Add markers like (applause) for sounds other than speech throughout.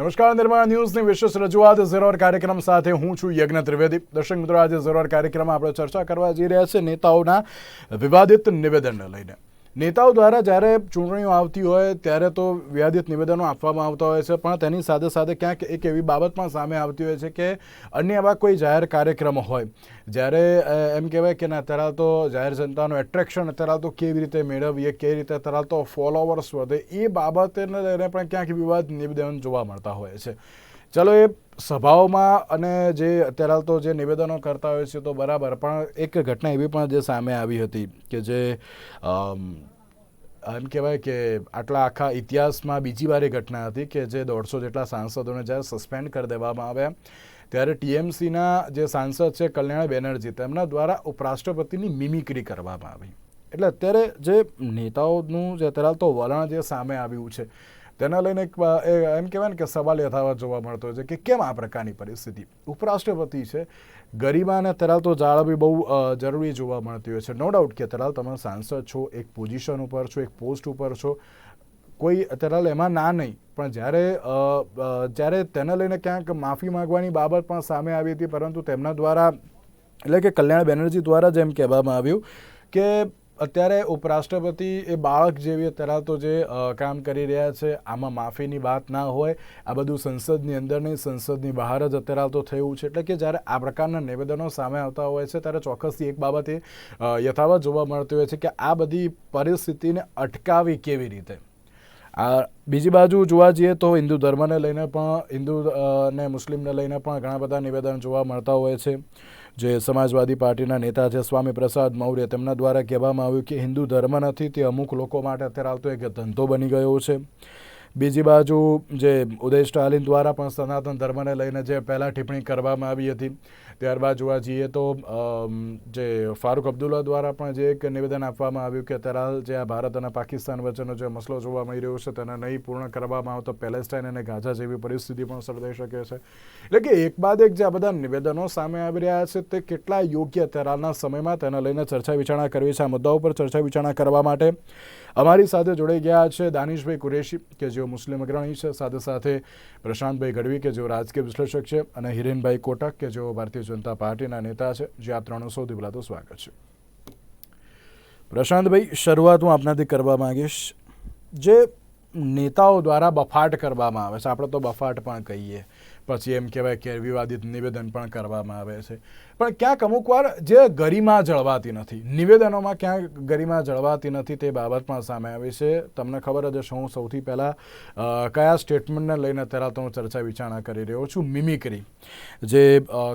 નમસ્કાર, નિર્માણ ન્યૂઝની વિશેષ રજૂઆત ઝેરોર કાર્યક્રમ સાથે હું છું યજ્ઞ ત્રિવેદી. દર્શક મિત્રો, આજે ઝેરોર કાર્યક્રમમાં આપણે ચર્ચા કરવા જઈ રહ્યા છે નેતાઓના વિવાદિત નિવેદનને લઈને. નેતાઓ દ્વારા જ્યારે ચૂંટણીઓ આવતી હોય, ત્યારે તો વ્યાધિત નિવેદનો આપવામાં આવતા હોય છે, પણ તેની સાથે સાથે ક્યાંક એક એવી બાબત પણ સામે આવતી હોય છે કે અન્ય એવા કોઈ જાહેર કાર્યક્રમ હોય. જ્યારે એમ કહેવાય કે ના, અત્યારે તો જાહેર જનતાનું એટ્રેક્શન અત્યારે તો કેવી રીતે મેળવીએ, કેવી રીતે અત્યારે તો ફોલોવર્સ વધે, એ બાબતને લઈને પણ ક્યાંક વિવાદ નિવેદન જોવા મળતા હોય છે. ચલો એ સભાઓમાં અને જે અત્યારે તો જે નિવેદનો કરતા હોય છે તો બરાબર, પણ એક ઘટના એવી પણ જે સામે આવી હતી કે જે એમ કહેવાય કે આટલા આખા ઇતિહાસમાં બીજી વાર એ ઘટના હતી કે જે દોઢસો જેટલા સાંસદોને જ્યારે સસ્પેન્ડ કરી દેવામાં આવ્યા, ત્યારે ટીએમસીના જે સાંસદ છે કલ્યાણ બેનર્જી, તેમના દ્વારા ઉપરાષ્ટ્રપતિની મિમિક્રી કરવામાં આવી. એટલે અત્યારે જે નેતાઓનું જે અત્યારે તો વલણ જે સામે આવ્યું છે તેના લઈને એમ કહેવાય ને કે સવાલ યથાવત જોવા મળતો છે કે કેમ આ પ્રકારની પરિસ્થિતિ? ઉપરાષ્ટ્રપતિ છે ગરિમાને તરાલ તો જાળવવી બહુ જરૂરી જોવા મળતી હોય છે. નો ડાઉટ કે તરાલ તમે સાંસદ છો, એક પોઝિશન ઉપર છો, એક પોસ્ટ ઉપર છો. કોઈ તરાલ એમાં ના નહીં, પણ જ્યારે જ્યારે તેને લઈને ક્યાંક માફી માંગવાની બાબત પણ સામે આવી હતી, પરંતુ તેમના દ્વારા, એટલે કે કલ્યાણ બેનર્જી દ્વારા જ એમ કહેવામાં આવ્યું કે અત્યારે ઉપરાષ્ટ્રપતિ એ બાળક જેવી અત્યારે તો જે કામ કરી રહ્યા છે, આમાં માફીની વાત ના હોય, આ બધું સંસદની અંદર નહીં, સંસદની બહાર જ અત્યારે તો થયું છે. એટલે કે જ્યારે આ પ્રકારના નિવેદનો સામે આવતા હોય છે, ત્યારે ચોક્કસથી એક બાબતે એ યથાવત જોવા મળતી હોય છે કે આ બધી પરિસ્થિતિને અટકાવી કેવી રીતે? આ બીજી બાજુ જોવા જઈએ તો હિન્દુ ધર્મને લઈને પણ હિન્દુ ને મુસ્લિમને લઈને પણ ઘણા બધા નિવેદન જોવા મળતા હોય છે. જે સમાજવાદી પાર્ટીના નેતા છે સ્વામી પ્રસાદ મૌર્ય, તેમના દ્વારા કહેવામાં આવ્યું કે હિન્દુ ધર્મ નથી, તે અમુક લોકો માટે અત્યારે આવતો એક ધંધો બની ગયો છે. બીજી બાજુ જે ઉદય સ્ટાલિન દ્વારા પણ સનાતન ધર્મને લઈને જે પહેલાં ટિપ્પણી કરવામાં આવી હતી, ત્યારબાદ જોવા જઈએ તો જે ફારૂક અબ્દુલ્લા દ્વારા પણ જે એક નિવેદન આપવામાં આવ્યું કે અત્યારે જે આ ભારત અને પાકિસ્તાન વચ્ચેનો જે મસલો જોવા મળી રહ્યો છે, તેને નહીં પૂર્ણ કરવામાં આવે તો પેલેસ્ટાઇન અને ગાઝા જેવી પરિસ્થિતિ પણ સર્જાઈ શકે છે. એટલે કે એક બાદ એક જે આ બધા નિવેદનો સામે આવી રહ્યા છે, તે કેટલા યોગ્ય અત્યારે સમયમાં તેને લઈને ચર્ચા વિચારણા કરવી છે? આ મુદ્દાઓ પર ચર્ચા વિચારણા કરવા માટે અમારી સાથે જોડાઈ ગયા છે દાનિશભાઈ કુરેશી, કે જેઓ મુસ્લિમ અગ્રણી છે. સાથે સાથે પ્રશાંતભાઈ ગઢવી, કે જેઓ રાજકીય વિશ્લેષક છે, અને હિરેનભાઈ કોટક, કે જેઓ ભારતીય જનતા પાર્ટીના નેતા છે. જે આ ત્રણ સૌથી પહેલાં તો સ્વાગત છે. પ્રશાંતભાઈ, શરૂઆત હું આપનાથી કરવા માંગીશ. જે નેતાઓ દ્વારા બફાટ કરવામાં આવે છે, આપણે તો બફાટ પણ કહીએ. પછી એમ કહેવાય કે વિવાદિત નિવેદન પણ કરવામાં આવે છે. પણ ક્યાંક અમુક વાર જે ગરિમા જળવાતી નથી, નિવેદનોમાં ક્યાંક ગરિમા જળવાતી નથી તે બાબત પણ સામે આવી છે. તમને ખબર જ હશે, હું સૌથી પહેલાં કયા સ્ટેટમેન્ટને લઈને અત્યારે તો હું ચર્ચા વિચારણા કરી રહ્યો છું. મિમિક્રી જે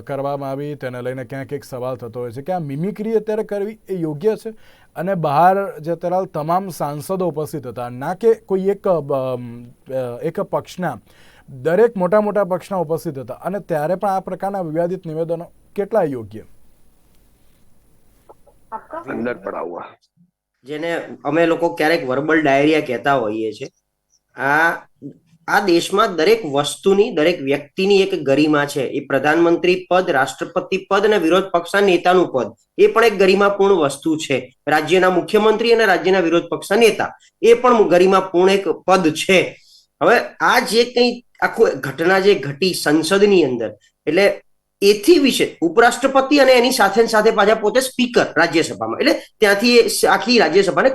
કરવામાં આવી તેને લઈને ક્યાંક એક સવાલ થતો હોય છે કે આ મિમિક્રી અત્યારે કરવી એ યોગ્ય છે? અને બહાર જે અત્યારે તમામ સાંસદો ઉપસ્થિત હતા, ના કે કોઈ એક એક પક્ષના દરેક મોટા મોટા પક્ષના ઉપસ્થિત હતા. અને ત્યારે પણ આ પ્રકારના વિવાદિત નિવેદનો કેટલા યોગ્ય? અંદર જેને અમે લોકો ક્યારેક વર્બલ ડાયરિયા કહેતા હોઈએ છીએ. આ આ દેશમાં દરેક વસ્તુની દરેક વ્યક્તિની એક ગરિમા છે. એ પ્રધાનમંત્રી પદ રાષ્ટ્રપતિ પદ અને વિરોધ પક્ષના નેતાનું પદ. એ પણ એક ગરિમાપૂર્ણ વસ્તુ છે. રાજ્યના મુખ્યમંત્રી અને રાજ્યના વિરોધ પક્ષના નેતા. એ પણ ગરિમાપૂર્ણ એક પદ છે. હવે આ જે કંઈ આખું ઘટના જે ઘટી સંસદની અંદર, એટલે એથી વિશે ઉપરાષ્ટ્રપતિ અને એની સાથે સાથે પાછા પોતે સ્પીકર રાજ્યસભામાં, એટલે ત્યાંથી એ આખી રાજ્યસભાને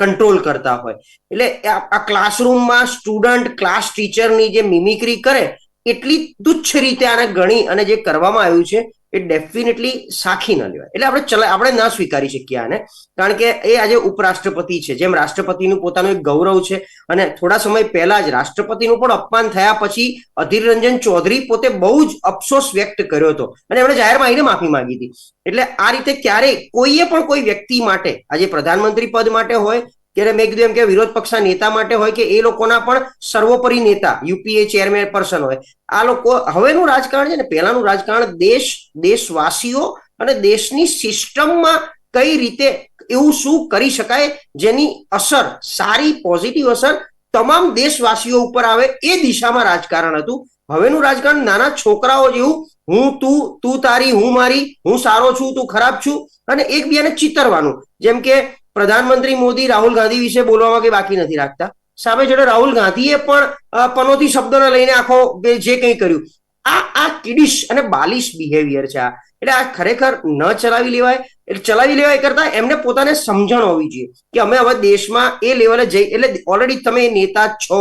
કંટ્રોલ કરતા હોય. એટલે આ ક્લાસરૂમમાં સ્ટુડન્ટ, ક્લાસ ટીચરની જે મિમિક્રી કરે, એટલી તુચ્છ રીતે આને ગણી અને જે કરવામાં આવ્યું છે એ ડેફિનેટલી સાખી ન લેવાય. એટલે આપણે ચલા, આપણે ના સ્વીકારી શકીએ આને. કારણ કે એ આજે ઉપરાષ્ટ્રપતિ છે. જેમ રાષ્ટ્રપતિનું પોતાનું એક ગૌરવ છે અને થોડા સમય પહેલા જ રાષ્ટ્રપતિનું પણ અપમાન થયા પછી અધીર રંજન ચૌધરી પોતે બહુ જ અફસોસ વ્યક્ત કર્યો હતો. અને એમણે જાહેરમાં આવીને માફી માંગી હતી. એટલે આ રીતે ક્યારેય કોઈએ પણ કોઈ વ્યક્તિ માટે, આજે પ્રધાનમંત્રી પદ માટે હોય ત્યારે મેં કીધું એમ કે વિરોધ પક્ષના નેતા માટે હોય કે એ લોકોના પણ સર્વોપરી નેતા, યુપીએ ચેરમેન પર્સન હોય. આ લોકો હવેનું રાજકારણ છે ને, પહેલાનું રાજકારણ દેશ, દેશવાસીઓ અને દેશની સિસ્ટમમાં કઈ રીતે એવું શું કરી શકાય, જેની અસર, સારી, પોઝિટિવ અસર તમામ દેશવાસીઓ ઉપર આવે એ દિશામાં રાજકારણ હતું. હવેનું રાજકારણ નાના છોકરાઓ જેવું, હું, તું તું તારી, હું મારી, હું સારો છું, તું ખરાબ છું, અને એકબીજાને ચિતરવાનું. જેમ કે પ્રધાનમંત્રી મોદી રાહુલ ગાંધી વિશે બોલવામાં કે બાકી નથી રાખતા. સામે જોડે રાહુલ ગાંધીએ પણ પનોતી શબ્દોને લઈને આખો જે કંઈ કર્યું. આ આ કિડિશ અને બાલિશ બિહેવિયર છે આ. એટલે આ ખરેખર ન ચલાવી લેવાય, એટલે ચલાવી લેવાય કરતા એમને પોતાને સમજણ હોવી જોઈએ કે અમે હવે દેશમાં એ લેવલે જઈ, એટલે ઓલરેડી તમે નેતા છો.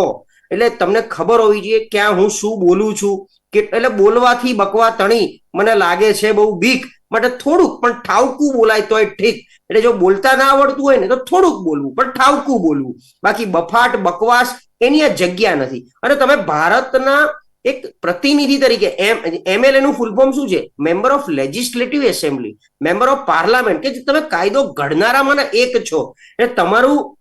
એટલે તમને ખબર હોવી જોઈએ ક્યાં હું શું બોલું છું. એટલે બોલવાથી બકવા તણી. મને લાગે છે બહુ બીક. માટે થોડુંક, પણ ઠાવકું બોલાય તોય ઠીક. એટલે જો બોલતા ના આવડતું હોય ને, તો થોડુંક બોલવું, પણ ઠાવકું બોલવું. બાકી બફાટ, બકવાસ એની આ જગ્યા નથી. અને તમે ભારતના એક પ્રતિનિધિ તરીકે, એમ એમએલએ નું ફૂલ ફોર્મ શું છે? Member of legislative assembly, member of parliament, કે જે તમે કાયદો ઘડનારામાંના એક છો. એટલે તમારું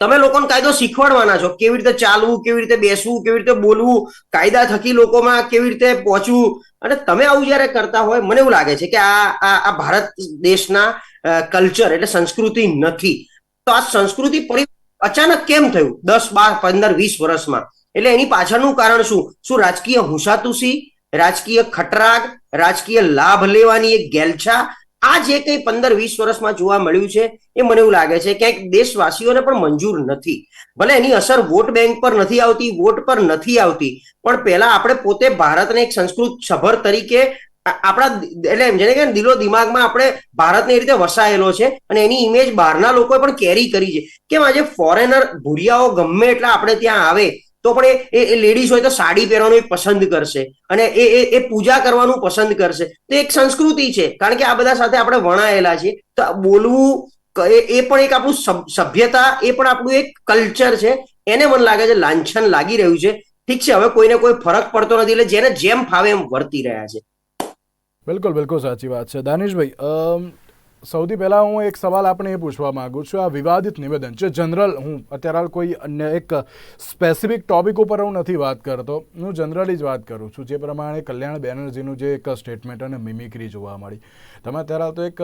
તમે લોકોને કાયદો શીખવાડવાના છો. કેવી રીતે ચાલવું, કેવી રીતે બેસવું, કેવી રીતે બોલવું, કાયદા થકી લોકોમાં કેવી રીતે પહોંચવું. અને તમે આવું જયારે કરતા હોય, મને એવું લાગે છે કે આ આ ભારત દેશના કલ્ચર એટલે સંસ્કૃતિ નથી. તો આ સંસ્કૃતિ અચાનક કેમ થયું? દસ, બાર, પંદર, વીસ વર્ષમાં. એટલે એની પાછળનું કારણ શું? શું રાજકીય હુંસાતુસી, રાજકીય ખટરાગ, રાજકીય લાભ લેવાની એક ગેલછા આ જે કંઈ પંદર વીસ વર્ષમાં જોવા મળ્યું છે, એ મને એવું લાગે છે ક્યાંક દેશવાસીઓને પણ મંજૂર નથી. ભલે એની અસર વોટ બેંક પર નથી આવતી, વોટ પર નથી આવતી, પણ પહેલા આપણે પોતે ભારતને એક સંસ્કૃત સભર તરીકે આપણા એટલે એમ જેને કે દિલો દિમાગમાં આપણે ભારતને એ રીતે વસાયેલો છે અને એની ઇમેજ બહારના લોકોએ પણ કેરી કરી છે. કેમ આજે ફોરેનર ભૂરિયાઓ ગમે એટલા આપણે ત્યાં આવે તો પણ એ એ લેડીઝ હોય તો સાડી પહેરવાનું પસંદ કરશે. અને એ એ પૂજા કરવાનું પસંદ કરશે. તો એક સંસ્કૃતિ છે. કારણ કે આ બધા સાથે આપણે વણાયેલા છીએ. તો બોલવું એ પણ એક આપણું સભ્યતા, એ પણ આપણું એક કલ્ચર છે. એને મને લાગે છે લાંછન લાગી રહ્યું છે. ઠીક છે, હવે કોઈને કોઈ ફરક પડતો નથી એટલે જેને જેમ ફાવે એમ વર્તી રહ્યા છે. બિલકુલ બિલકુલ સાચી વાત છે. દાનિશભાઈ સૌથી પહેલાં હું એક સવાલ આપણે એ પૂછવા માગું છું, આ વિવાદિત નિવેદન જે જનરલ, હું અત્યારે કોઈ અન્ય એક સ્પેસિફિક ટોપિક ઉપર હું નથી વાત કરતો. હું જનરલી જ વાત કરું છું. જે પ્રમાણે કલ્યાણ બેનર્જીનું જે એક સ્ટેટમેન્ટ અને મિમિક્રી જોવા મળી. તમે અત્યારે તો એક,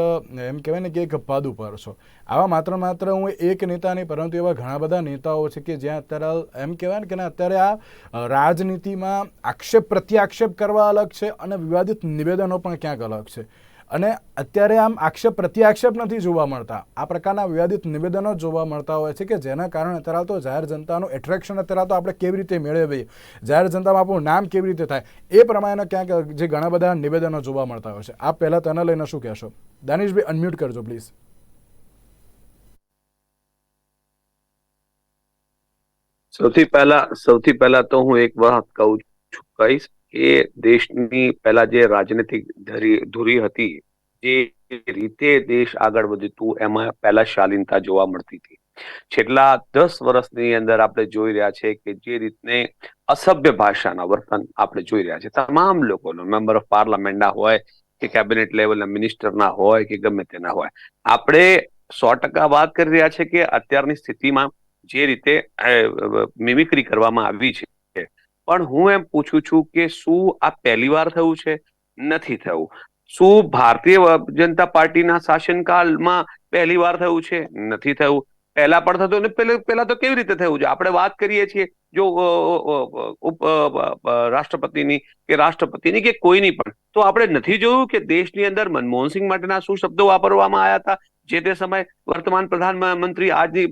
એમ કહેવાય ને કે એક પદ ઉપર છો. આવા માત્ર માત્ર હું એક નેતા નહીં પરંતુ એવા ઘણા બધા નેતાઓ છે કે જ્યાં અત્યારે એમ કહેવાય ને કે અત્યારે આ રાજનીતિમાં આક્ષેપ, પ્રત્યાક્ષેપ કરવા અલગ છે અને વિવાદિત નિવેદનો પણ ક્યાંક અલગ છે. અને અત્યારે આમ આક્ષેપ, પ્રત્યાક્ષેપ નથી જોવા મળતા. આ પ્રકારના વિવાદિત નિવેદનો જોવા મળતા હોય છે કે જેના કારણે અત્યારે તો જાહેર જનતાનું એટ્રેક્શન અત્યારે તો આપણે કેવી રીતે મેળવીએ જાહેર જનતામાં આપણું નામ કેવી રીતે થાય? એ પ્રમાણે ક્યાંક જે ઘણા બધા નિવેદનો જોવા મળતા હોય છે. આપ પહેલાં તેને લઈને શું કહેશો? દાનિશભાઈ અનમ્યુટ કરજો પ્લીઝ સૌથી પહેલા સૌથી પહેલા તો હું એક વાત કહું છું, કહીશ. કે દેશની પહેલા જે રાજનીતિક ધુરી હતી જે રીતે દેશ આગળ વધતું, એમાં પહેલા શાલીનતા જોવા મળતી હતી. છેલ્લા દસ વર્ષની અંદર આપણે જોઈ રહ્યા છે કે જે રીતને અસભ્ય ભાષાના વર્તન આપણે જોઈ રહ્યા છે. તમામ લોકોનો, મેમ્બર ઓફ પાર્લામેન્ટના હોય, કે કેબિનેટ લેવલના મિનિસ્ટરના હોય, કે ગમે તેના હોય. આપણે સો ટકા વાત કરી રહ્યા છે કે અત્યારની સ્થિતિમાં જે રીતે મિમિક્રી કરવામાં આવી છે પણ હું એમ પૂછું છું કે શું આ પહેલી વાર થયું છે? નથી થયું. શું ભારતીય જનતા પાર્ટીના શાસનકાળમાં પહેલી વાર થયું છે? નથી થયું. પહેલા પણ થતું ને પહેલા તો કેવી રીતે થયું છે? આપણે વાત કરીએ છીએ જો રાષ્ટ્રપતિની કે રાષ્ટ્રપતિની કે કોઈની પણ. તો આપણે નથી જોયું કે દેશની અંદર મનમોહનસિંહ માટેના શું શબ્દો વાપરવામાં આવ્યા હતા? જે તે સમય વર્તમાન પ્રધાનમંત્રી આજની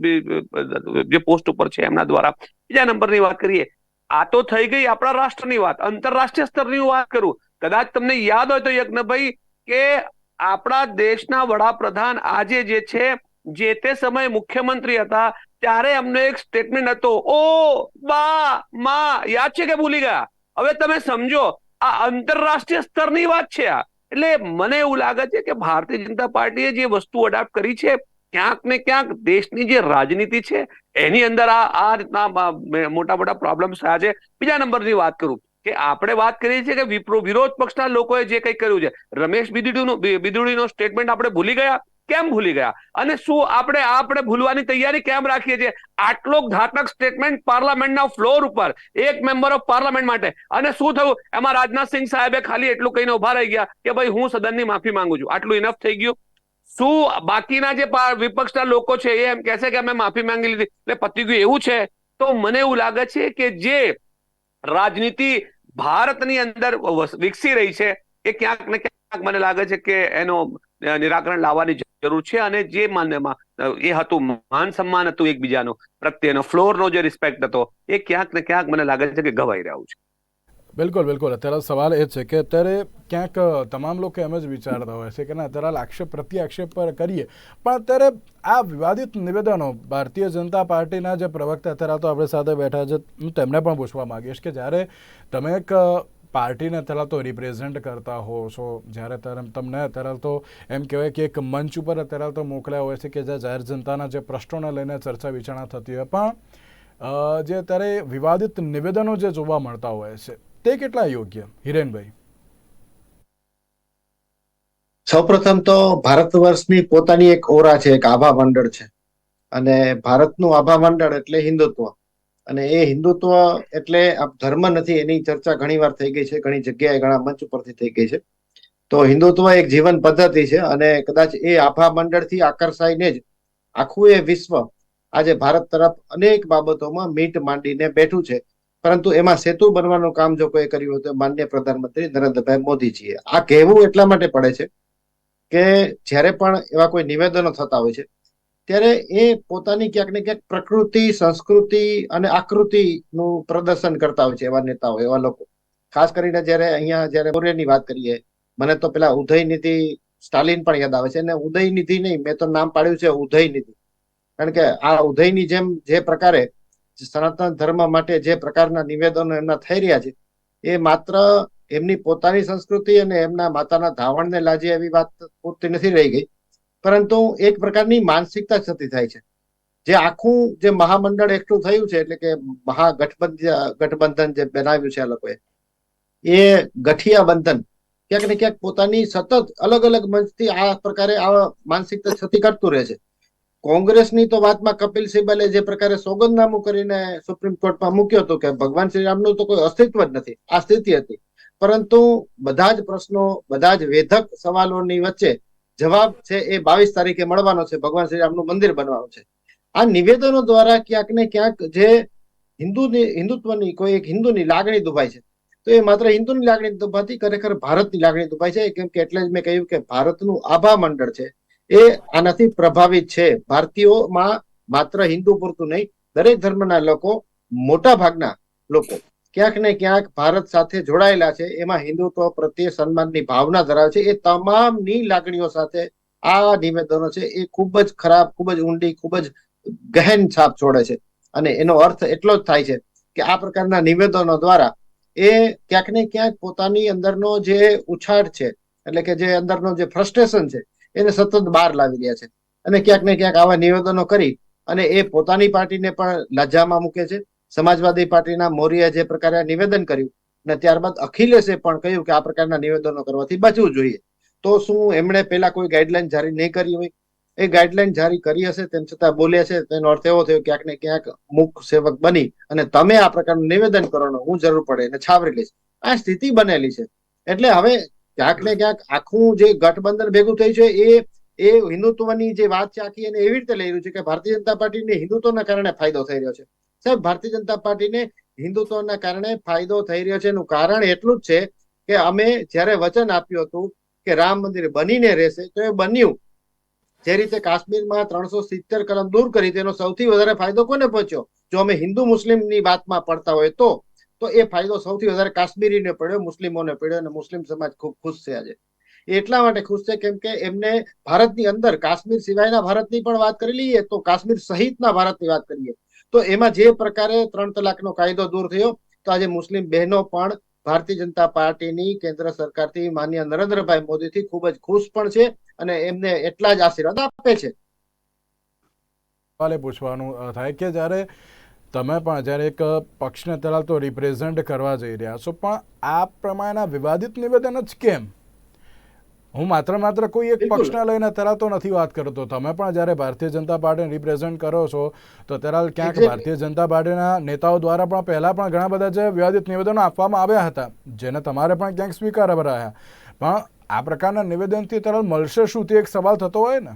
જે પોસ્ટ ઉપર છે એમના દ્વારા. બીજા નંબરની વાત કરીએ. આ તો થઈ ગઈ આપણા રાષ્ટ્રની વાત. આંતરરાષ્ટ્રીય સ્તરની વાત કરું. કદાચ તમને યાદ હોય તો યજ્ઞભાઈ, કે આપણા દેશના વડાપ્રધાન આજે જે છે, જે તે સમયે મુખ્યમંત્રી હતા, ત્યારે એમનો એક સ્ટેટમેન્ટ હતો, ઓ બા માં. યાદ છે કે ભૂલી ગયા? હવે તમે સમજો, આ આંતરરાષ્ટ્રીય સ્તરની વાત છે આ. એટલે મને એવું લાગે છે કે ભારતીય જનતા પાર્ટીએ જે વસ્તુ અડાપ્ટ કરી છે ક્યાંક ને ક્યાંક દેશની જે રાજનીતિ છે, એની અંદર આ આ રીતના મોટા મોટા પ્રોબ્લેમ્સ થયા છે. બીજા નંબરની વાત કરું કે આપણે વાત કરીએ છીએ કે વિરોધ પક્ષના લોકોએ જે કંઈ કર્યું છે. રમેશ બિદુડીનું બિદુડીનો સ્ટેટમેન્ટ આપણે ભૂલી ગયા? કેમ ભૂલી ગયા? અને શું આપણે આપણે ભૂલવાની તૈયારી કેમ રાખીએ છીએ? આટલો ઘાતક સ્ટેટમેન્ટ પાર્લામેન્ટના ફ્લોર ઉપર, એક મેમ્બર ઓફ પાર્લામેન્ટ માટે. અને શું થયું? એમાં રાજનાથસિંહ સાહેબે ખાલી એટલું કહીને ઊભા રહી ગયા કે ભાઈ હું સદનની માફી માંગુ છું. આટલું ઇનફ થઈ ગયું? શું બાકીના જે વિપક્ષના લોકો છે એ એમ કહેશે કે અમે માફી માંગી લીધી. એટલે પતી ગયું એવું છે, તો મને એવું લાગે છે કે જે રાજનીતિ ભારતની અંદર વિકસી રહી છે, એ ક્યાંક ને ક્યાંક મને લાગે છે કે એનો નિરાકરણ લાવવાની જરૂર છે અને જે માનમાં એ હતું, માન સન્માન હતું એકબીજાનો, પ્રત્યેનો ફ્લોરનો જે રિસ્પેક્ટ હતો, એ ક્યાંક ને ક્યાંક મને લાગે છે કે ગવાઈ રહ્યું છે. બિલકુલ બિલકુલ. અત્યારે સવાલ એ છે કે અત્યારે ક્યાંક તમામ લોકો એમ જ વિચારતા હોય છે કે ના અત્યારે આક્ષેપ પ્રતિ આક્ષેપ પર કરીએ. પણ અત્યારે આ વિવાદિત નિવેદનો ભારતીય જનતા પાર્ટીના જે પ્રવક્તા અત્યારે તો આપણે સાથે બેઠા છે, હું તેમને પણ પૂછવા માંગીશ કે જ્યારે તમે એક પાર્ટીને અત્યારે તો રિપ્રેઝેન્ટ કરતા હો છો, જ્યારે ત્યારે તમને અત્યારે તો એમ કહેવાય કે એક મંચ ઉપર અત્યારે તો મોકલ્યા હોય છે કે જ્યાં જાહેર જનતાના જે પ્રશ્નોને લઈને ચર્ચા વિચારણા થતી હોય. પણ જે અત્યારે વિવાદિત નિવેદનો જે જોવા મળતા હોય છે, તે કેટલા યોગ્ય? હિરેનભાઈ. સૌપ્રથમ તો ભારત વર્ષની પોતાની એક ઓરા છે, એક આભા મંડળ છે. અને ભારતનું આભા મંડળ એટલે હિન્દુત્વ. અને એ હિન્દુત્વ એટલે ધર્મ નથી, એની ચર્ચા ઘણી વાર થઈ ગઈ છે, ઘણી જગ્યાએ ઘણા મંચ ઉપરથી થઈ ગઈ છે. તો હિન્દુત્વ એક જીવન પદ્ધતિ છે અને કદાચ એ આભા મંડળથી આકર્ષાઈને જ આખું એ વિશ્વ આજે ભારત તરફ અનેક બાબતોમાં મીટ માંડીને બેઠું છે. પરંતુ એમાં સેતુ બનવાનું કામ જો કોઈ કર્યું હોય તો માન્ય પ્રધાનમંત્રી નરેન્દ્રભાઈ મોદીજીએ. આ કહેવું એટલા માટે પડે છે કે જ્યારે પણ એવા કોઈ નિવેદનો થતા હોય છે, ત્યારે એ પોતાની ક્યાંક ને ક્યાંક પ્રકૃતિ, સંસ્કૃતિ અને આકૃતિનું પ્રદર્શન કરતા હોય છે એવા નેતાઓ, એવા લોકો. ખાસ કરીને જ્યારે અહીંયા જ્યારે મૌર્યની વાત કરીએ, મને તો પેલા ઉદયનિધિ સ્ટાલિન પણ યાદ આવે છે, અને ઉદયનિધિ નહીં, મેં તો નામ પાડ્યું છે ઉદયનિધિ. કારણ કે આ ઉદયની જેમ જે પ્રકારે સનાતન ધર્મ માટે જે પ્રકારના નિવેદનો એમના થઈ રહ્યા છે, એ માત્ર એમની પોતાની સંસ્કૃતિ અને એમના માતાના ધાવણને લાજે એવી વાત પૂરતી નથી રહી ગઈ. પરંતુ એક પ્રકારની માનસિકતા થતી થાય છે. જે આખું જે મહામંડળ એકઠું થયું છે, એટલે કે મહાગઠબંધન ગઠબંધન જે બનાવ્યું છે આ લોકોએ, એ ગઠિયા બંધન ક્યાંક ને ક્યાંક પોતાની સતત અલગ અલગ મંચથી આ પ્રકારે આ માનસિકતા છતી કરતું રહે છે. કોંગ્રેસની તો વાતમાં કપિલ સિબ્બલે જે પ્રકારે સોગંદનામું કરીને સુપ્રીમ કોર્ટમાં મૂક્યો હતો કે ભગવાન શ્રી રામનું તો કોઈ અસ્તિત્વ જ નથી. આ સ્થિતિ હતી. પરંતુ બધા જ પ્રશ્નો, બધા જ વેધક સવાલોની વચ્ચે જવાબ છે એ બાવીસ તારીખે મળવાનો છે. ભગવાન શ્રી રામનું મંદિર બનવાનું છે. આ નિવેદનો દ્વારા ક્યાંક ને ક્યાંક જે હિન્દુ હિન્દુત્વની, કોઈ એક હિન્દુની લાગણી દુભાય છે. તો એ માત્ર હિન્દુની લાગણી દુભાતી ખરેખર ભારતની લાગણી દુભાય છે. કેમ કે એટલે જ મેં કહ્યું કે ભારતનું આભા મંડળ છે. એ આનાથી પ્રભાવિત છે. ભારતીયોમાં માત્ર હિન્દુ પૂરતું નહીં, દરેક ધર્મના લોકો મોટા ભાગના લોકો ક્યાંક ને ક્યાંક ભારત સાથે જોડાયેલા છે. એમાં હિન્દુત્વ પ્રત્યે સન્માનની ભાવના ધરાવે છે. એ તમામની લાગણીઓ સાથે આ નિવેદનો છે. એ ખૂબ જ ખરાબ, ખૂબ જ ઊંડી, ખૂબ જ ગહેન છાપ છોડે છે. અને એનો અર્થ એટલો જ થાય છે કે આ પ્રકારના નિવેદનો દ્વારા એ ક્યાંક ને ક્યાંક પોતાની અંદરનો જે ઉછાળ છે, એટલે કે જે અંદરનો જે ફ્રસ્ટ્રેશન છે, એને સતત બહાર લાવી રહ્યા છે. અને ક્યાંક ને ક્યાંક આવા નિવેદનો કરી અને એ પોતાની પાર્ટીને પણ લજ્જામાં મૂકે છે. સમાજવાદી પાર્ટીના મોરીએ જે પ્રકારે નિવેદન કર્યું અને ત્યારબાદ અખિલેશે પણ કહ્યું કે આ પ્રકારના નિવેદનો કરવાથી બચવું જોઈએ. તો શું એમણે પેલા કોઈ ગાઈડલાઈન જારી નહીં કરી હોય? એ ગાઈડલાઈન જારી કરી હશે તેમ છતાં બોલ્યા છે, તેનો અર્થ એવો થયો ક્યાંક ને ક્યાંક મુખ સેવક બની અને તમે આ પ્રકારનું નિવેદન કરવાનો હું જરૂર પડે એને છાવરી લઈશ. આ સ્થિતિ બનેલી છે. એટલે હવે ક્યાંક ને ક્યાંક આખું જે ગઠબંધન ભેગું થયું છે એ એ હિન્દુત્વની જે વાત છે આખી એને એવી રીતે લઈ રહ્યું છે કે ભારતીય જનતા પાર્ટીને હિન્દુત્વના કારણે ફાયદો થઈ રહ્યો છે. સાહેબ, ભારતીય જનતા પાર્ટીને હિન્દુત્વના કારણે ફાયદો થઈ રહ્યો છે એનું કારણ એટલું જ છે કે અમે જ્યારે વચન આપ્યું હતું કે રામ મંદિર બનીને રહેશે, તો એ બન્યું. જે રીતે કાશ્મીરમાં ત્રણસો સિત્તેર કલમ દૂર કરી, તેનો સૌથી વધારે ફાયદો કોને પહોંચ્યો? જો અમે હિન્દુ મુસ્લિમની વાતમાં પડતા હોય તો તો એ ફાયદો સૌથી વધારે કાશ્મીરીને પડ્યો, મુસ્લિમોને પડ્યો અને મુસ્લિમ સમાજ ખૂબ ખુશ છે આજે. એટલા માટે ખુશ છે કેમ કે એમને ભારતની અંદર કાશ્મીર સિવાયના ભારતની પણ વાત કરી લઈએ તો કાશ્મીર સહિતના ભારતની વાત કરીએ તો એમાં જે પ્રકારે ત્રણ તલાકનો કાયદો દૂર થયો, તો આજે મુસ્લિમ બહેનો પણ ભારતીય જનતા પાર્ટીની કેન્દ્ર સરકારથી માન્ય નરેન્દ્રભાઈ મોદીથી ખૂબ જ ખુશ પણ છે અને એમને એટલા જ આશીર્વાદ આપે છે. પૂછવાનું થાય કે જ્યારે તમે પણ જ્યારે એક પક્ષને અત્યારે તો રિપ્રેઝેન્ટ કરવા જઈ રહ્યા છો, પણ આ પ્રમાણેના વિવાદિત નિવેદન જ કેમ? હું માત્ર માત્ર કોઈ એક. પક્ષને લઈને અત્યારે તો નથી વાત કરતો. તમે પણ જ્યારે ભારતીય જનતા પાર્ટીને રિપ્રેઝેન્ટ કરો છો તો અત્યારે ક્યાંક ભારતીય જનતા પાર્ટીના નેતાઓ દ્વારા પણ પહેલા પણ ઘણા બધા જે વિવાદિત નિવેદનો આપવામાં આવ્યા હતા જેને તમારે પણ ક્યાંક સ્વીકારવા રહ્યા પણ આ પ્રકારના નિવેદનથી તરત મળશે શું તે એક સવાલ થતો હોય ને?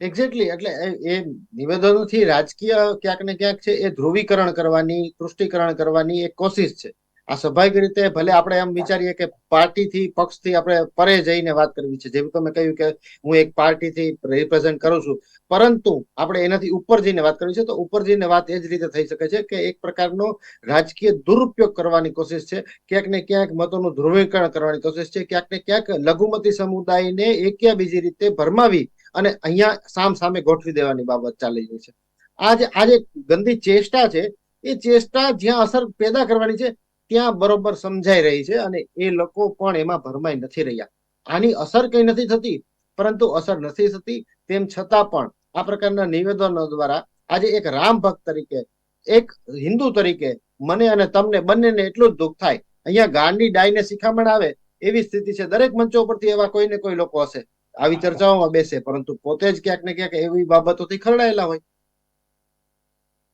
એક્ઝેક્ટલી એટલે એ- એ નિવેદનોથી રાજકીય ક્યાંક ને ક્યાંક છે એ ધ્રુવીકરણ કરવાની તૃષ્ટિકરણ કરવાની એક કોશિશ છે. આ સ્વાભાવિક રીતે ભલે આપણે એમ વિચારીએ કે પાર્ટીથી, પક્ષથી આપણે પરે જઈને વાત કરવી છે જેવું તમે કહ્યું કે હું એક પાર્ટીથી રિપ્રેઝેન્ટ કરું છું. પરંતુ આપણે એનાથી ઉપર જઈને વાત કરવી છે, તો ઉપર જઈને વાત એ જ રીતે થઈ શકે છે કે એક પ્રકારનો રાજકીય દુરુપયોગ કરવાની કોશિશ છે, ક્યાંક ને ક્યાંક મતોનું ધ્રુવીકરણ કરવાની કોશિશ છે, ક્યાંક ને ક્યાંક લઘુમતી સમુદાયને એક બીજી રીતે ભરમાવી અને અહીંયા સામ સામે ગોઠવી દેવાની બાબત ચાલી રહી છે. આ જે આ જે ગંદી ચેષ્ટા છે, એ ચેષ્ટા જ્યાં અસર પેદા કરવાની છે ત્યાં બરોબર સમજાઈ રહી છે અને એ લોકો પણ એમાં ભરમાઈ નથી રહ્યા. આની અસર કઈ નથી થતી પરંતુ અસર નથી થતી તેમ છતાં પણ આ પ્રકારના નિવેદનો દ્વારા આજે એક રામ ભક્ત તરીકે એક હિન્દુ તરીકે મને અને તમને બંનેને એટલું જ દુઃખ થાય. અહીંયા ગાંડી ડાયને શિખામણ આવે એવી સ્થિતિ છે. દરેક મંચો પરથી એવા કોઈ ને કોઈ લોકો હશે. આવી ચર્ચાઓમાં બેસે પરંતુ પોતે જ ક્યાંક ને ક્યાંક એવી બાબતોથી ખરડાયેલા હોય.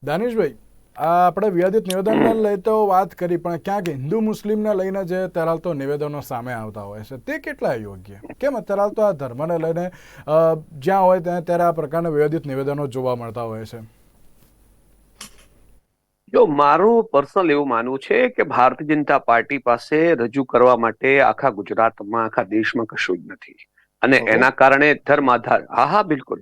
દાનિશભાઈ આપણે વિવાદિત નિવેદનને લઈ તો વાત કરી પણ ક્યાંક હિન્દુ મુસ્લિમને લઈને જે અત્યારે તો નિવેદનો સામે આવતા હોય છે તે કેટલા યોગ્ય? કેમ? અત્યારે તો આ ધર્મને લઈને જ્યાં હોય ત્યાં ત્યારે આ પ્રકારના વિવાદિત નિવેદનો જોવા મળતા હોય છે. જો મારું પર્સનલ એવું માનવું છે કે ભારતીય જનતા પાર્ટી પાસે રજૂ કરવા માટે આખા ગુજરાતમાં આખા દેશમાં કશું જ નથી. અને એના કારણે ધર્મ આધાર હા હા બિલકુલ.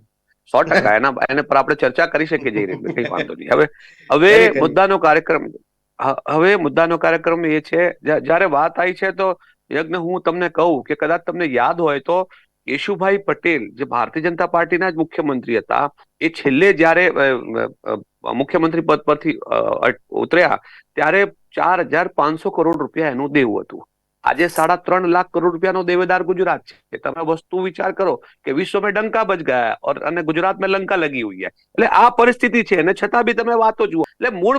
સો ટકા એના એના પર આપણે ચર્ચા કરી શકીએ જઈ રીતે. કઈ વાંધો નહીં. હવે હવે. મુદ્દાનો કાર્યક્રમ હવે મુદ્દાનો કાર્યક્રમ એ છે જયારે વાત આવી છે તો યજ્ઞ હું તમને કહું કે કદાચ તમને યાદ હોય તો યશુભાઈ પટેલ જે ભારતીય જનતા પાર્ટીના જ મુખ્યમંત્રી હતા એ છેલ્લે જ્યારે મુખ્યમંત્રી પદ પરથી ઉતર્યા ત્યારે ચાર હજાર પાંચસો કરોડ રૂપિયા એનું દેવું હતું. આજે સાડા ત્રણ લાખ કરોડ રૂપિયાનો દેવેદાર ગુજરાત છે. તમે વસ્તુ વિચાર કરો કે વિશ્વમાં ડંકા બજ ગયા અને ગુજરાતમાં લંકા લગી હોય એટલે આ પરિસ્થિતિ છે અને છતાં બી તમે વાતો જુઓ. એટલે મૂળ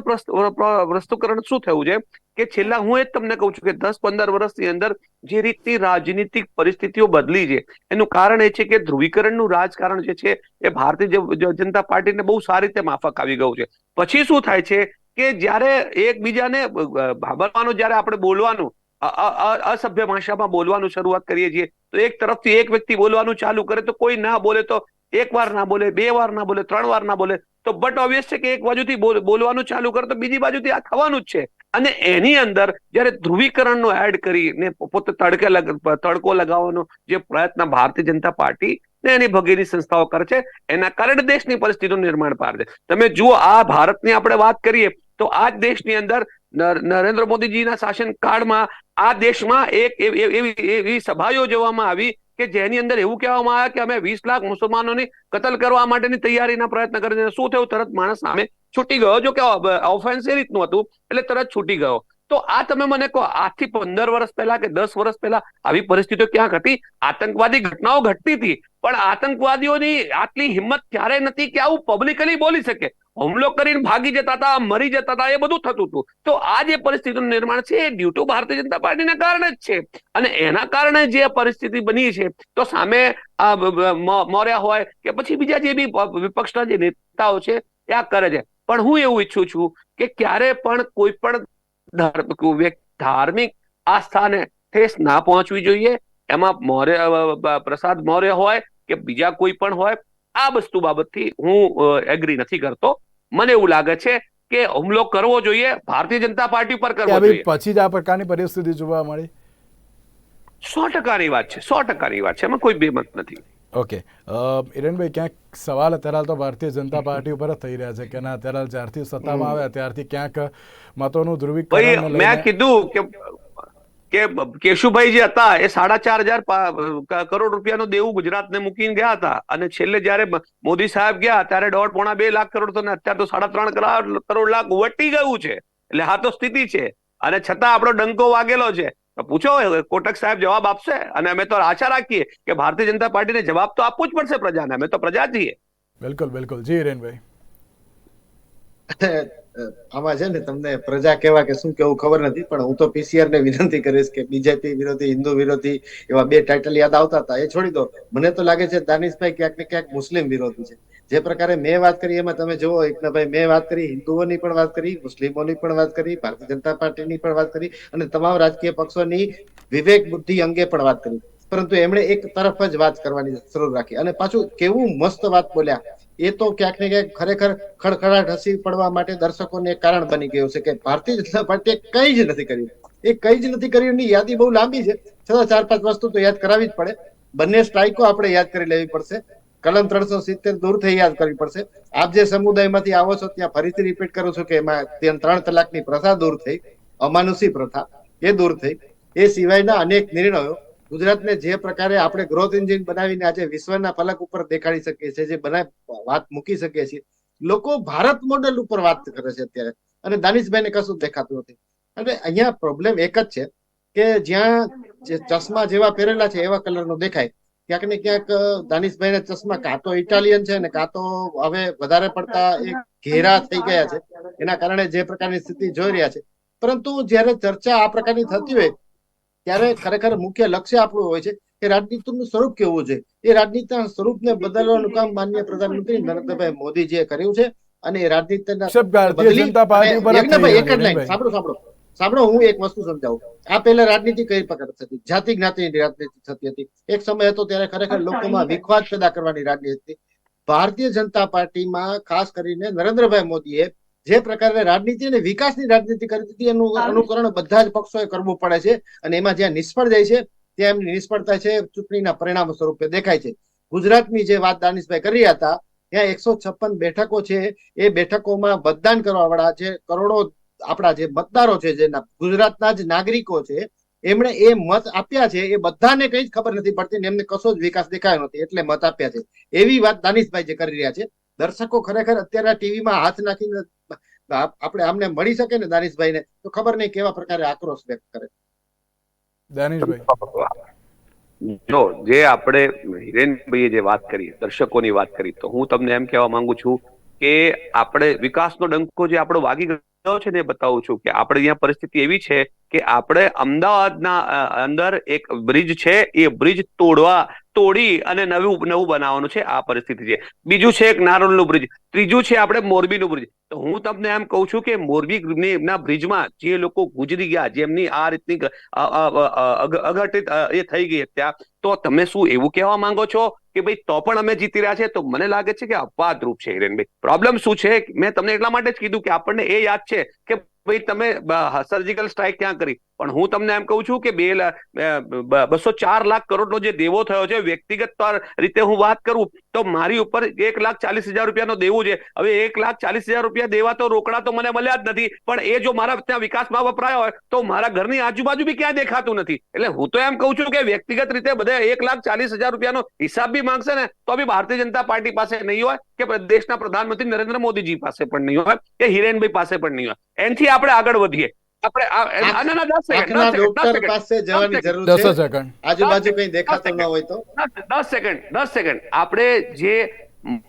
પ્રસ્તુકરણ શું થયું છે? કે છેલ્લા હું એ તમને કહું છું કે દસ પંદર વર્ષની અંદર જે રીતની રાજનીતિક પરિસ્થિતિઓ બદલી છે, એનું કારણ એ છે કે ધ્રુવીકરણનું રાજકારણ જે છે, એ ભારતીય જનતા પાર્ટીને બહુ સારી રીતે માફક આવી ગયું છે. પછી શું થાય છે કે જ્યારે એકબીજાને ભાબરવાનું જ્યારે આપણે બોલવાનું અસભ્ય ભાષામાં બોલવાનું શરૂઆત કરીએ છીએ. તો એક તરફથી એક વ્યક્તિ બોલવાનું ચાલુ કરે તો કોઈ ના બોલે તો એક વાર ના બોલે, બે વાર ના બોલે, ત્રણ વાર ના બોલે. તો બટ ઓબ્વિયસ છે કે એક બાજુથી બોલવાનું ચાલુ કરે તો બીજી બાજુથી આ થવાનું જ છે. અને એની અંદર જ્યારે ધ્રુવીકરણનો એડ કરીને પોતે તડકે તડકો લગાવવાનો જે પ્રયત્ન ભારતીય જનતા પાર્ટી ને એની ભગીની સંસ્થાઓ કરે છે, એના કારણે દેશની પરિસ્થિતિનું નિર્માણ પાર છે. તમે જુઓ આ ભારતની આપણે વાત કરીએ તો આ દેશની અંદર નરેન્દ્ર મોદીજીના શાસન કાળમાં આ દેશમાં એક એવી એવી- એવી સભા યોજવામાં આવી કે જેની અંદર એવું કહેવામાં આવ્યા કે અમે વીસ લાખ મુસલમાનોની કતલ કરવા માટેની તૈયારીના પ્રયત્ન કરીને શું થયું? તરત માણસ સામે છૂટી ગયો. જો કે ઓફેન્સ એ રીતનું હતું, એટલે તરત છૂટી ગયો. તો આ તમે મને કહો આજથી પંદર વર્ષ પહેલા કે દસ વર્ષ પહેલા આવી પરિસ્થિતિઓ ક્યાંક હતી? આતંકવાદી ઘટનાઓ ઘટતી હતી, પણ આતંકવાદીઓની આટલી હિંમત ક્યારે નથી કે આવું પબ્લિકલી બોલી શકે. હુમલો કરીને ભાગી જતા હતા, મરી જતા હતા, એ બધું થતું હતું. તો આ જે પરિસ્થિતિનું નિર્માણ છે, એ ડ્યુ ટુ ભારતીય જનતા પાર્ટીના કારણે જ છે. અને એના કારણે જે પરિસ્થિતિ બની છે, તો સામે મૌર્ય હોય કે પછી બીજા જે બી વિપક્ષના જે નેતાઓ છે, એ આ કરે છે. પણ હું એવું ઈચ્છું છું કે ક્યારે પણ કોઈ પણ ધર્મ- ધાર્મિક આસ્થાને ઠેસ ના પહોંચવી જોઈએ. એમાં મૌર્ય પ્રસાદ મૌર્ય હોય કે બીજા કોઈ પણ હોય, આ વસ્તુ બાબતથી હું એગ્રી નથી કરતો. મને એવું લાગે છે કે હુમલો કરવો જોઈએ ભારતીય જનતા પાર્ટી પર કરવો જોઈએ. પછી જ આ પ્રકારની પરિસ્થિતિ જોવા મળી. સો ટકાની વાત છે સો ટકાની વાત છે એમાં કોઈ બેમત નથી. ઓકે. હિરેનભાઈ ક્યાંક સવાલ અત્યારે તો ભારતીય જનતા પાર્ટી ઉપર જ થઈ રહ્યા છે કે ના અત્યારે જ્યારથી સત્તામાં આવ્યા ત્યારથી ક્યાંક મતોનું ધ્રુવીકરણ મેં કીધું કે કે કેશુભાઈ જે હતા એ સાડા ચાર હજાર કરોડ રૂપિયાનું દેવું ગુજરાતને મૂકીને ગયા હતા. અને છેલ્લે જયારે મોદી સાહેબ ગયા ત્યારે દોઢ પોણા બે લાખ કરોડ તો અત્યારે તો સાડા ત્રણ કરોડ કરોડ લાખ વટી ગયું છે. એટલે હા તો સ્થિતિ છે. અને છતાં આપણો ડંકો વાગેલો છે. તો પૂછો કોટક સાહેબ જવાબ આપશે? અને અમે તો આશા રાખીએ કે ભારતીય જનતા પાર્ટીને જવાબ તો આપવો જ પડશે પ્રજાને. અમે તો પ્રજા છીએ. બિલકુલ બિલકુલ. જી હિરેનભાઈ. (laughs) આમાં છે ને તમને પ્રજા કેવા કે શું કેવું ખબર નથી, પણ હું તો પીસીઆર ને વિનંતી કરીશ કે બીજેપી વિરોધી, હિન્દુ વિરોધી એવા બે ટાઇટલ યાદ આવતા હતા, એ છોડી દો. મને તો લાગે છે દાનિશભાઈ ક્યાંક ને ક્યાંક મુસ્લિમ વિરોધી છે. જે પ્રકારે મેં વાત કરી, એમાં તમે જુઓ એકનાભાઈ મેં વાત કરી, હિન્દુઓની પણ વાત કરી, મુસ્લિમોની પણ વાત કરી, ભારતીય જનતા પાર્ટીની પણ વાત કરી અને તમામ રાજકીય પક્ષોની વિવેક બુદ્ધિ અંગે પણ વાત કરી. પરંતુ એમણે એક તરફ જ વાત કરવાની શરૂ રાખી. અને પાછું કેવું મસ્ત વાત બોલ્યા. એ તો ક્યાંક ને ક્યાંક ખરેખર ખડખડાટ હસી પડવા માટે દર્શકોને કારણ બની ગયું છે કે ભારતીય જનતા પાર્ટીએ કંઈ જ નથી કર્યું. એ કઈ જ નથી કર્યું, એની યાદી બહુ લાંબી છે. છતાં ચાર પાંચ વસ્તુ તો યાદ કરાવી જ પડે. બંને સ્ટ્રાઇકો આપણે યાદ કરી લેવી પડશે. કલમ ત્રણસો સિત્તેર દૂર થઈ યાદ કરવી પડશે. આપ જે સમુદાયમાંથી આવો છો, ત્યાં ફરીથી રિપીટ કરું છું કે એમાં ત્રણ તલાકની પ્રથા દૂર થઈ. અમાનુષી પ્રથા એ દૂર થઈ. એ સિવાયના અનેક નિર્ણયો ગુજરાતને જે પ્રકારે આપણે ગ્રોથ એન્જિન બનાવીને આજે વિશ્વના ફલક ઉપર દેખાડી શકીએ છીએ, જે બનાવી વાત મૂકી શકીએ છીએ, લોકો ભારત મોડેલ ઉપર વાત કરે છે અત્યારે. અને દાનિશભાઈને કશું દેખાતું નથી. અને અહીંયા પ્રોબ્લેમ એક જ છે કે જ્યાં જે ચશ્મા જેવા પહેરેલા છે એવા કલરનો દેખાય. ક્યાંક ને ક્યાંક દાનિશભાઈના ચશ્મા કાં તો ઇટાલિયન છે ને કાં તો હવે વધારે પડતા એ ઘેરા થઈ ગયા છે. એના કારણે જે પ્રકારની સ્થિતિ જોઈ રહ્યા છે. પરંતુ જ્યારે ચર્ચા આ પ્રકારની થતી હોય ત્યારે ખરેખર મુખ્ય લક્ષ્ય આપણું હોય છે. કે રાજનીતિનું સ્વરૂપ કેવું છે? એ રાજનીતિના સ્વરૂપને બદલવાનું કામ માનનીય પ્રધાનમંત્રી નરેન્દ્રભાઈ મોદીજીએ કર્યું છે અને એ રાજનીતિના એક જ લાઈન સાંભળો સાંભળો. સાંભળો હું એક વસ્તુ સમજાવું. આ પહેલા રાજનીતિ કઈ પ્રકાર થતી? જાતિ જ્ઞાતિની રાજનીતિ થતી હતી. એક સમય હતો ત્યારે ખરેખર લોકોમાં વિખવાદ પેદા કરવાની રાજનીતિ હતી. ભારતીય જનતા પાર્ટીમાં ખાસ કરીને નરેન્દ્રભાઈ મોદીએ જે પ્રકારે રાજનીતિ અને વિકાસની રાજનીતિ કરી હતી એનું અનુકરણ બધા જ પક્ષોએ કરવું પડે છે અને એમાં જ્યાં નિષ્ફળ જાય છે ત્યાં એમની નિષ્ફળતા છે ચૂંટણીના પરિણામ સ્વરૂપે દેખાય છે. ગુજરાતની જે વાત દાનિશભાઈ કરી હતા ત્યાં એકસો છપ્પન બેઠકો છે એ બેઠકોમાં મતદાન કરવા વાળા જે કરોડો આપણા જે મતદારો છે જે ગુજરાતના જ નાગરિકો છે એમણે એ મત આપ્યા છે એ બધાને કઈ જ ખબર નથી પડતી ને એમને કશો જ વિકાસ દેખાયો નથી એટલે મત આપ્યા છે. એવી વાત દાનિશભાઈ જે કરી રહ્યા છે. દર્શકો ખરેખર અત્યારે ટીવીમાં હાથ નાખીને આપ- આપણે આમને મળી શકે ને દાનિશભાઈને તો ખબર નહીં કેવા પ્રકારે આક્રોશ વ્યક્ત કરે. દાનિશભાઈ. જો જે આપણે હિરેનભાઈએ જે વાત કરી દર્શકોની વાત કરી તો હું તમને એમ કહેવા માંગુ છું કે આપણે વિકાસનો ડંકો જે આપણો વાગી ગયો છે ને એ બતાવું છું કે આપણે અહીંયા પરિસ્થિતિ એવી છે કે આપણે અમદાવાદના અંદર એક બ્રિજ છે એ બ્રિજ તોડવા તોડી અને નવું નવું બનાવવાનું છે આ પરિસ્થિતિ છે. બીજું છે એક નારોલનું બ્રિજ. ત્રીજું છે આપણે મોરબીનું બ્રિજ. તો હું તમને એમ કહું છું કે મોરબી ના બ્રિજમાં જે લોકો ગુજરી ગયા, જેમની આ રીતની અઘટિત એ થઈ ગઈ હત્યા તો તમે શું એવું કહેવા માંગો છો કે ભાઈ તો પણ અમે જીતી રહ્યા છે તો મને લાગે છે કે અપવાદરૂપ છે, હિરેનભાઈ. પ્રોબ્લેમ શું છે? મેં તમને એટલા માટે જ કીધું કે આપણને એ યાદ છે કે ભાઈ તમે સર્જિકલ સ્ટ્રાઇક ક્યાં કરી? પણ હું તમને એમ કહું છું કે બે બસો ચાર લાખ કરોડનો જે દેવો થયો છે, વ્યક્તિગત રીતે હું વાત કરું તો મારી ઉપર એક લાખ ચાલીસ હજાર રૂપિયાનો દેવું છે. હવે એક લાખ ચાલીસ હજાર રૂપિયા દેવા તો રોકડા તો મને મળ્યા જ નથી. પણ એ જો મારા ત્યાં વિકાસમાં વપરાયો હોય, તો મારા ઘરની આજુબાજુ બી ક્યાંય દેખાતું નથી. એટલે હું તો એમ કહું છું કે વ્યક્તિગત રીતે બધા એક લાખ ચાલીસ હજાર રૂપિયાનો હિસાબ બી માંગશે ને, તો બી ભારતીય જનતા પાર્ટી પાસે નહીં હોય કે દેશના પ્રધાનમંત્રી નરેન્દ્ર મોદીજી પાસે પણ નહીં હોય કે હિરેનભાઈ પાસે પણ નહીં હોય. એનથી આપણે આગળ વધીએ. આપણે આ- ના, ના, દસ સેકન્ડ, દસ સેકન્ડ, ડોક્ટર પાસે જવાની જરૂર દસ છે સેકન્ડ આજુબાજુ કઈ દેખાતું ન હોય તો. દસ દસ સેકન્ડ દસ સેકન્ડ આપણે જે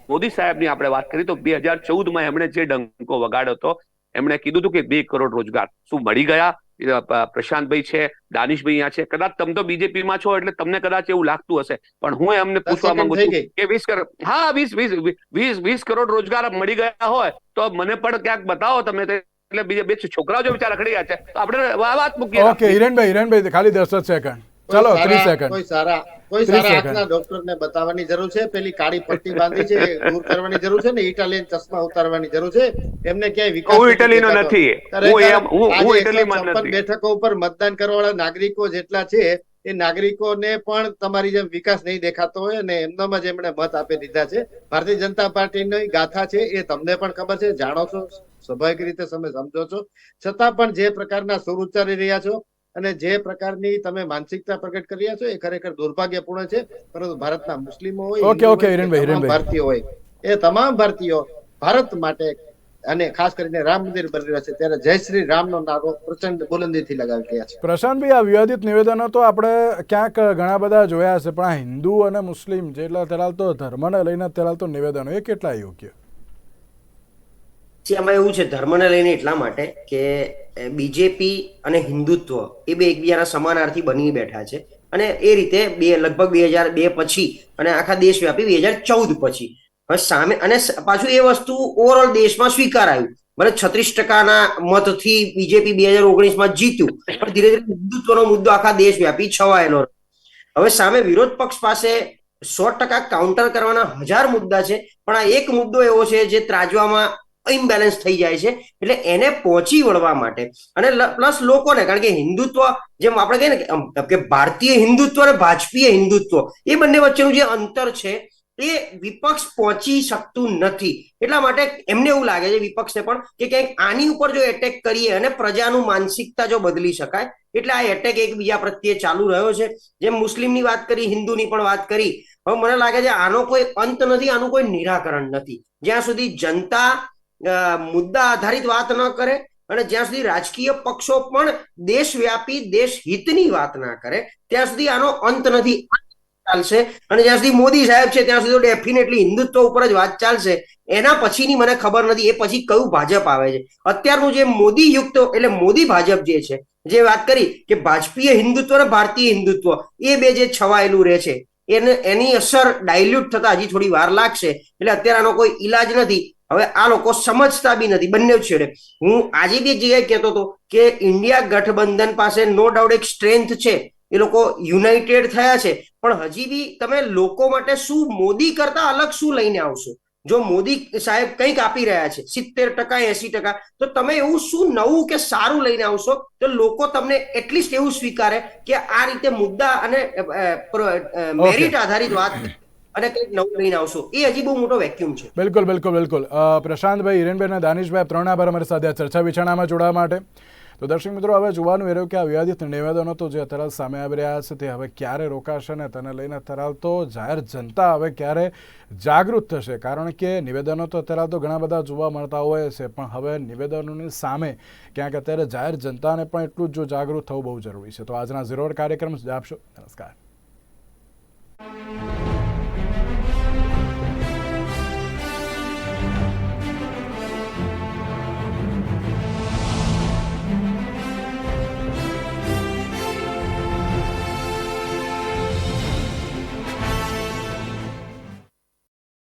મોદી સાહેબની આપણે વાત કરી તો બે હજાર ચૌદમાં એમણે જે ડંકો વગાડ્યો હતો એમણે કીધું હતું કે બે કરોડ રોજગાર. શું મળી ગયા? પ્રશાંતભાઈ છે દાનિશભાઈ અહીંયા છે. કદાચ તમે તો બીજેપીમાં છો એટલે તમને કદાચ એવું લાગતું હશે. પણ હું એમને પૂછવા માંગુ છું કે વીસ કરોડ હા વીસ વીસ વીસ વીસ કરોડ રોજગાર મળી ગયા હોય તો મને પણ ક્યાંક બતાવો તમે તે- એટલે બીજા બે છોકરાઓ જો બિચારા ખડી ગયા છે તો આપણે વાત મૂકીએ. ઓકે હિરેનભાઈ હિરેનભાઈ ખાલી દસ જ સેકન્ડ કોઈ ચલો ત્રીસ સેકન્ડ કોઈ સારા કોઈ સારા. આંખના ડોક્ટરને બતાવવાની જરૂર છે પેલી કાળી પટ્ટી બાંધી છે દૂર કરવાની જરૂર છે ને ઇટાલિયન ચશ્મા ઉતારવાની જરૂર છે એમને ક્યાંય વિકાસ હું નથી ઇટલીનો નથી. હું એમ હું આજે હું 156 ઇટલીમાં નથી. બેઠકો ઉપર મતદાન કરવાવાળા નાગરિકો જેટલા છે એ નાગરિકોને પણ તમારી જેમ વિકાસ નહીં દેખાતો હોય અને એમનામાં જ એમણે મત આપી દીધા છે. ભારતીય જનતા પાર્ટીની ગાથા છે એ તમને પણ ખબર છે. જાણો છો સ્વાભાવિક રીતે તમે સમજો છો. છતાં પણ જે પ્રકારના સુર ઉચ્ચારી રહ્યા છો અને જે પ્રકારની તમે માનસિકતા પ્રગટ કરી રહ્યા છો એ ખરેખર દુર્ભાગ્યપૂર્ણ છે. પરંતુ ભારતના મુસ્લિમો હોય ઓકે, ઓકે, હિરેનભાઈ, હિરેનભાઈ. ભારતીયો હોય એ તમામ ભારતીયો ભારત માટે અને ખાસ કરીને રામ મંદિર બની રહ્યા છે ત્યારે જય શ્રી રામનો નારો પ્રચંડ બુલંદીથી લગાવી રહ્યા છે. પ્રશાંતભાઈ આ વિવાદિત નિવેદનો તો આપણે ક્યાંક ઘણા બધા જોયા છે પણ આ હિન્દુ અને મુસ્લિમ જેટલા તો ધર્મને લઈને તો નિવેદનો એ કેટલા યોગ્ય? આમાં એવું છે ધર્મને લઈને એટલા માટે કે બીજેપી અને હિન્દુત્વ એ બે એકબીજાના સમાનાર્થી બની બેઠા છે. અને એ રીતે બે લગભગ બે હજાર બે પછી અને આખા દેશવ્યાપી બે હજાર ચૌદ પછી હવે સામે અને પાછું એ વસ્તુ ઓવરઓલ દેશમાં સ્વીકારાયું ભલે છત્રીસ ટકાના મતથી બીજેપી બે હજાર ઓગણીસમાં જીત્યું, પણ ધીરે ધીરે હિન્દુત્વનો મુદ્દો આખા દેશવ્યાપી છવાયેલો રહ્યો. હવે સામે વિરોધ પક્ષ પાસે સો ટકા કાઉન્ટર કરવાના હજાર મુદ્દા છે, પણ આ એક મુદ્દો એવો છે જે ત્રાજવામાં ઇમ્બેલેન્સ થઈ જાય છે, એટલે એને પહોંચી વળવા માટે અને પ્લસ લોકોને, કારણ કે હિન્દુત્વ જેમ આપણે કહીએ ને કે ભારતીય હિન્દુત્વ અને ભાજપીય હિન્દુત્વ, એ બંને વચ્ચેનું જે અંતર છે એ વિપક્ષ પહોંચી શકતું નથી. એટલા માટે એમને એવું લાગે છે વિપક્ષને પણ કે ક્યાંક આની ઉપર જો એટેક કરીએ અને પ્રજાનું માનસિકતા જો બદલી શકાય, એટલે આ એટેક એકબીજા પ્રત્યે ચાલુ રહ્યો છે. જેમ મુસ્લિમની વાત કરી, હિન્દુની પણ વાત કરી. હવે મને લાગે છે આનો કોઈ અંત નથી, આનું કોઈ નિરાકરણ નથી. જ્યાં સુધી જનતા મુદ્દા આધારિત વાત ન કરે અને જ્યાં સુધી રાજકીય પક્ષો પણ દેશવ્યાપી દેશ હિતની વાત ના કરે, ત્યાં સુધી આનો અંત નથી. ચાલશે. અને જ્યાં સુધી મોદી સાહેબ છે, ત્યાં સુધી ડેફિનેટલી હિન્દુત્વ ઉપર જ વાત ચાલશે. એના પછીની મને ખબર નથી, એ પછી કયું ભાજપ આવે છે. અત્યારનું જે મોદી યુક્ત, એટલે મોદી ભાજપ જે છે, જે વાત કરી કે ભાજપીય હિન્દુત્વ અને ભારતીય હિન્દુત્વ, એ બે જે છવાયેલું રહે છે, એને, એની અસર ડાયલ્યુટ થતા હજી થોડી વાર લાગશે. એટલે અત્યારે આનો કોઈ ઈલાજ નથી. હવે આ લોકો સમજતા બી નથી, બંને છેડે. હું આજે બી જગ્યાએ કહેતો હતો કે ઇન્ડિયા ગઠબંધન પાસે નો ડાઉટ એક સ્ટ્રેન્થ છે. એ લોકો યુનાઇટેડ થયા છે. પણ હજી બી તમે લોકો માટે શું મોદી કરતા અલગ શું લઈને આવશો? જો મોદી સાહેબ કંઈક આપી રહ્યા છે સિત્તેર ટકા એસી ટકા તો તમે એવું શું નવું કે સારું લઈને આવશો? તો લોકો તમને એટલીસ્ટ એવું સ્વીકારે કે આ રીતે મુદ્દા અને મેરિટ આધારિત વાત અને કંઈક નવું લઈને આવશો. એ હજી બહુ મોટો વેક્યુમ છે. બિલકુલ બિલકુલ બિલકુલ. પ્રશાંતભાઈ હિરેનભાઈ અને દાનિશભાઈ ત્રણ આભાર અમારી સાથે ચર્ચા વિચારણામાં જોડાવા માટે. તો દર્શક મિત્રો, હવે જોવાનું એ રહ્યું કે આ વિવાદિત નિવેદનો તો જે અત્યારે સામે આવી રહ્યા છે તે હવે ક્યારે રોકાશે ને તેને લઈને અત્યારે તો જાહેર જનતા હવે ક્યારે જાગૃત થશે. કારણ કે નિવેદનો તો અત્યારે તો ઘણા બધા જોવા મળતા હોય છે, પણ હવે નિવેદનોની સામે ક્યાંક અત્યારે જાહેર જનતાને પણ એટલું જ જો જાગૃત થવું બહુ જરૂરી છે. તો આજના ઝીરો કાર્યક્રમ આપશો નમસ્કાર.